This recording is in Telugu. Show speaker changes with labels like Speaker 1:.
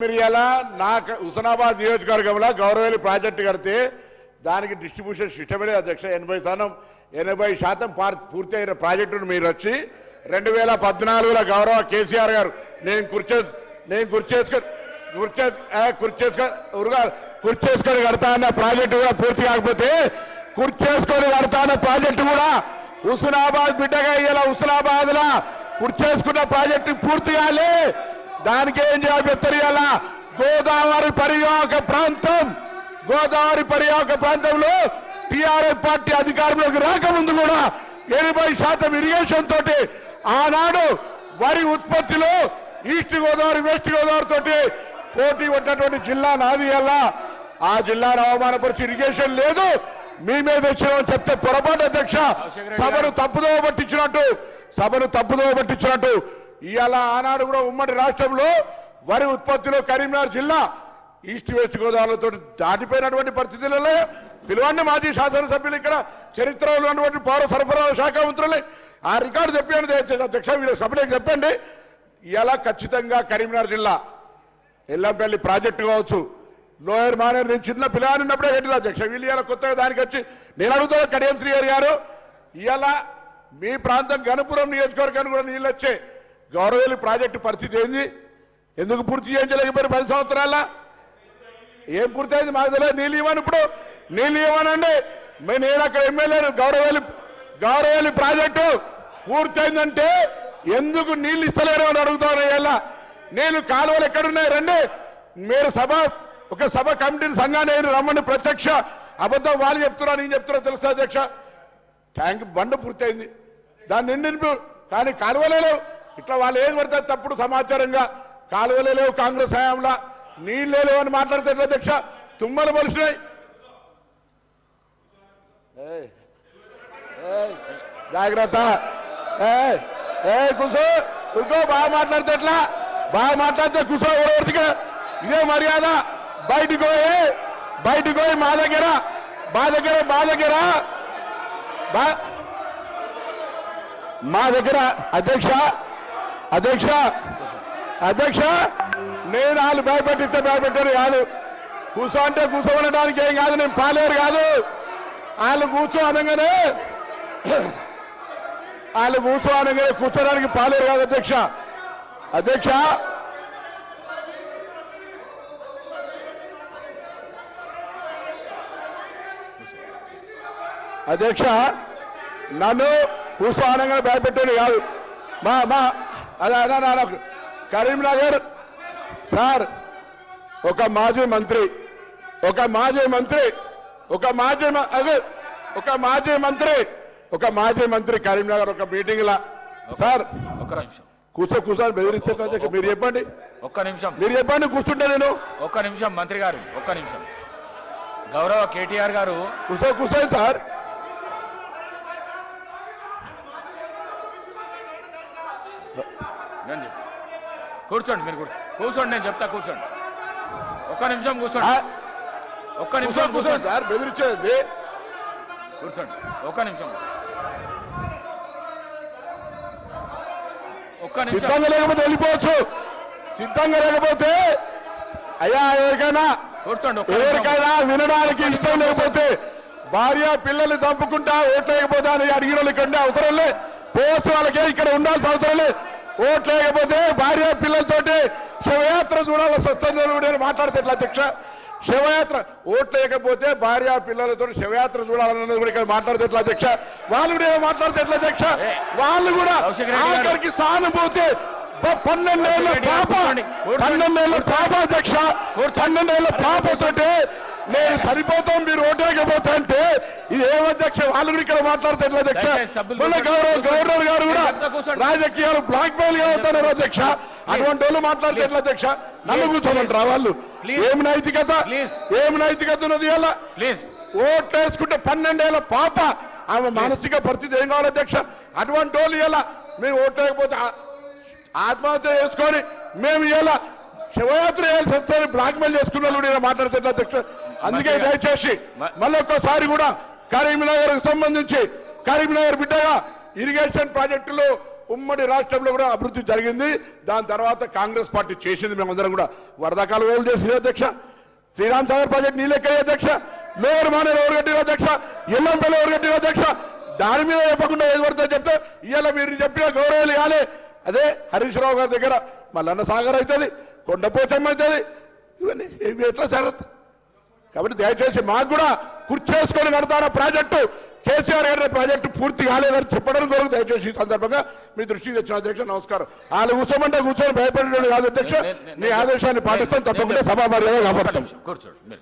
Speaker 1: మీరు ఇలా నాకు హుసనాబాద్ నియోజకవర్గంలో గౌరవేలి ప్రాజెక్టు కడితే దానికి డిస్ట్రిబ్యూషన్ సిస్టమే అధ్యక్ష. ఎనభై శాతం ఎనభై శాతం పూర్తి అయిన ప్రాజెక్టును మీరు వచ్చి రెండు వేల పద్నాలుగులో గౌరవ కేసీఆర్ గారు నేను కుర్చే నేను కుర్చేసుకొని కుర్చే కుర్చేసుకొని కుర్చేసుకొని కడతా అన్న ప్రాజెక్టు కూడా పూర్తి కాకపోతే కుర్చేసుకొని కడతా అన్న ప్రాజెక్టు కూడా హుస్నాబాద్ బిడ్డగా ఇలా హుస్నాబాద్ లా కుర్చేసుకున్న ప్రాజెక్టు పూర్తి కాలే. దానికి ఏం చేయాలి గోదావరి పరివాహక ప్రాంతం. గోదావరి పరివాహక ప్రాంతంలో టిఆర్ఎస్ పార్టీ అధికారంలోకి రాకముందు కూడా ఎనభై శాతం ఇరిగేషన్ తోటి ఆనాడు వరి ఉత్పత్తిలో ఈస్ట్ గోదావరి వెస్ట్ గోదావరి తోటి పోటీ ఉన్నటువంటి జిల్లా నాది అలా. ఆ జిల్లాను అవమానపరిచి ఇరిగేషన్ లేదు. మీ మీద వచ్చినామని చెప్తే పొరపాటు అధ్యక్ష. సభను తప్పుదోవ పట్టించినట్టు సభను తప్పుదోవ పట్టించినట్టు ఇవాళ ఆనాడు కూడా ఉమ్మడి రాష్ట్రంలో వరి ఉత్పత్తిలో కరీంనగర్ జిల్లా ఈస్ట్ వెస్ట్ గోదావరితో దాటిపోయినటువంటి పరిస్థితులలో పిలవండి మాజీ శాసనసభ్యులు ఇక్కడ చరిత్ర ఉన్నటువంటి పౌర సరఫరాల శాఖ మంత్రులు. ఆ రికార్డు చెప్పండి అధ్యక్ష వీళ్ళ చెప్పండి. ఇలా ఖచ్చితంగా కరీంనగర్ జిల్లా ఎల్లంపల్లి ప్రాజెక్టు కావచ్చు. లోయర్ మానేర్ నేను చిన్న పిల్లగాని ఉన్నప్పుడే కట్టిన అధ్యక్ష వీళ్ళు కొత్తగా దానికి వచ్చి నేను అడుగుతా కడియం శ్రీహరి గారు ఇలా మీ ప్రాంతం గణపురం నియోజకవర్గానికి కూడా నీళ్ళు వచ్చే గౌరవేలు ప్రాజెక్టు పరిస్థితి ఏంది? ఎందుకు పూర్తి చేయించలేకపోయారు పది సంవత్సరాల? ఏం పూర్తయింది మాకు తెలియదు. నీళ్ళు ఇవ్వను ఇప్పుడు. నీళ్ళు ఇవ్వనండి. నేను అక్కడ ఎమ్మెల్యేను. గౌరవేలు గౌరవేలు ప్రాజెక్టు పూర్తయిందంటే ఎందుకు నీళ్ళు ఇస్తలేరు అని అడుగుతాను ఇలా నేను కాలువలు ఎక్కడున్నాయి? రండి. మీరు సభ ఒక సభ కమిటీని సంఘాన్ని రమ్మని ప్రత్యక్ష అబద్ధం వాళ్ళు చెప్తున్నా నేను చెప్తున్నా తెలుసా అధ్యక్ష? ట్యాంక్ బండ పూర్తయింది. దాన్ని నిండి కానీ కాలువలేవు ఇట్లా వాళ్ళు ఏది పడితే తప్పుడు సమాచారంగా కాలువలే లేవు కాంగ్రెస్ హయాంలో. నీళ్ళే లేవు అని మాట్లాడితే ఎట్లా అధ్యక్ష? తుమ్మలు మనుషులై జాగ్రత్త. ఏ ఏయ్, కూసో. బాగా మాట్లాడితే ఎట్లా? బాగా మాట్లాడితే కుసో ఎవరికి ఇదే మర్యాద. బయటికి పోయి బయటికి పోయి మా దగ్గర మా దగ్గర మా దగ్గర బా- మా దగ్గర అధ్యక్ష అధ్యక్ష అధ్యక్ష నేను వాళ్ళు భయపెట్టిస్తే భయపెట్టారు కాదు. కూర్చో అంటే కూర్చోబడడానికి ఏం కాదు నేను పాలేరు కాదు. వాళ్ళు కూర్చో అనగానే వాళ్ళు కూర్చో అనగానే కూర్చోడానికి పాలేరు కాదు అధ్యక్ష. అధ్యక్ష అధ్యక్ష నన్ను కూర్చో అనగానే భయపెట్టాడు కాదు. మా మా అదే కరీంనగర్ సార్ ఒక మాజీ మంత్రి ఒక మాజీ మంత్రి ఒక మాజీ అదే ఒక మాజీ మంత్రి ఒక మాజీ మంత్రి కరీంనగర్ ఒక మీటింగ్ లా సార్
Speaker 2: ఒక్క నిమిషం.
Speaker 1: కూర్చో కూర్చొని అధ్యక్ష మీరు చెప్పండి.
Speaker 2: ఒక్క నిమిషం.
Speaker 1: మీరు చెప్పండి కూర్చుంటే నేను.
Speaker 2: ఒక్క నిమిషం మంత్రి గారు ఒక్క నిమిషం. గౌరవ కేటీఆర్ గారు
Speaker 1: కూర్చో కూర్చోండి సార్
Speaker 2: నేను చెప్- కూర్చోండి మీరు కూర్చో కూర్చోండి నేను చెప్తా కూర్చోండి. ఒక్క నిమిషం కూర్చోండి. ఒక్క నిమిషం
Speaker 1: కూర్చోండి సార్ బెదిరించేది
Speaker 2: కూర్చోండి. ఒక్క నిమిషం ఒక్క నిమిషం
Speaker 1: సిద్ధంగా లేకపోతే వెళ్ళిపోవచ్చు. సిద్ధంగా లేకపోతే అయ్యా ఎవరికైనా
Speaker 2: కూర్చోండి
Speaker 1: ఎవరికైనా వినడానికి ఇష్టం లేకపోతే భార్య పిల్లల్ని చంపుకుంటా ఓట్లేకపోతే అని అడిగిన వాళ్ళు ఇక్కడ ఉండే అవసరం లే. పోవచ్చు వాళ్ళకే ఇక్కడ ఉండాల్సిన అవసరం లే ఓట్లేకపోతే భార్య పిల్లలతోటి శివయాత్ర చూడాల్సి వస్తుంది నేను మాట్లాడితే ఎట్లా అధ్యక్ష? శివయాత్ర ఓట్లేకపోతే భార్య పిల్లలతో శివయాత్ర చూడాలన్నది కూడా ఇక్కడ మాట్లాడితే ఎట్లా అధ్యక్ష? వాళ్ళు కూడా ఏమో మాట్లాడితే ఎట్లా అధ్యక్ష? వాళ్ళు కూడా. ఆఖరికి సానుభూతి ప- పన్నెండేళ్ళ
Speaker 2: రెడ్డి గారు
Speaker 1: పాప. పన్నెండేళ్ళ పాప అధ్యక్ష. పన్నెండేళ్ళ పాపతోటి నేను సరిపోతాం మీరు ఓటేకపోతా అంటే ఇది ఏం అధ్యక్ష? వాళ్ళు కూడా ఇక్కడ మాట్లాడితే ఎట్లా అధ్యక్ష?
Speaker 2: కూర్చోండి.
Speaker 1: గౌరవ గవర్నర్ గారు కూడా. రాజకీయాలు బ్లాక్ మెయిల్గా అవుతున్నారు అధ్యక్ష. అటువంటి వాళ్ళు మాట్లాడితే ఎట్లా అధ్యక్ష? నన్ను కూర్చోమంటారా వాళ్ళు?
Speaker 2: Please.
Speaker 1: ఏం నైతికత?
Speaker 2: Please.
Speaker 1: ఏం నైతికత ఉన్నది ఇలా
Speaker 2: ప్లీజ్
Speaker 1: ఓట్లేసుకుంటే పన్నెండేళ్ళ పాప. ఆమె మానసిక పరిస్థితి ఏం కావాలి అధ్యక్ష? అటువంటి వాళ్ళు ఇలా మేము ఓట్లేకపోతే ఆ- ఆత్మహత్య చేసుకొని మేము ఇలా శివయాత్ర చేయాల్సి వస్తే బ్లాక్ మెయిల్ చేసుకున్న వాళ్ళు కూడా ఇలా మాట్లాడితే ఎట్లా అధ్యక్ష? అందుకే. దయచేసి మళ్ళీ ఒక్కసారి కూడా కరీంనగర్ సంబంధించి కరీంనగర్ బిడ్డగా ఇరిగేషన్ ప్రాజెక్టులు ఉమ్మడి రాష్ట్రంలో కూడా అభివృద్ధి జరిగింది. దాని తర్వాత కాంగ్రెస్ పార్టీ చేసింది. మేమందరం కూడా వరదకాలు వేలు చేసింది అధ్యక్ష. శ్రీరామ్ సాగర్ ప్రాజెక్ట్ నీళ్ళెక్కే అధ్యక్ష. లోయర్ మానేరు ఎవరు అధ్యక్ష. ఎల్లంపల్లి ఎవరు అధ్యక్ష. దాని మీద చెప్పకుండా ఏది పడుతుందో చెప్తే ఇవాళ మీరు చెప్పిన గౌరవాలు కానీ అదే హరీష్ రావు గారి దగ్గర మల్లన్న సాగర్ అవుతుంది కొండపోచమ్మ అవుతుంది. ఇవన్నీ ఎట్లా జరుగుతుంది కాబట్టి దయచేసి మాకు కూడా కుర్చేసుకొని కడతారా ప్రాజెక్టు? కేసీఆర్ గారి ప్రాజెక్టు పూర్తి కాలేదని చెప్పడం కొరకు దయచేసి ఈ సందర్భంగా మీ దృష్టికి తెచ్చిన అధ్యక్ష నమస్కారం. వాళ్ళు కూర్చోమంటే కూర్చొని భయపడేవాడు కాదు అధ్యక్ష. మీ ఆదేశాన్ని పాటిస్తాం తప్పకుండా సభా మర్యాద
Speaker 2: ఒక్క
Speaker 1: కాపాడుతాం
Speaker 2: నిమిషం, కూర్చోండి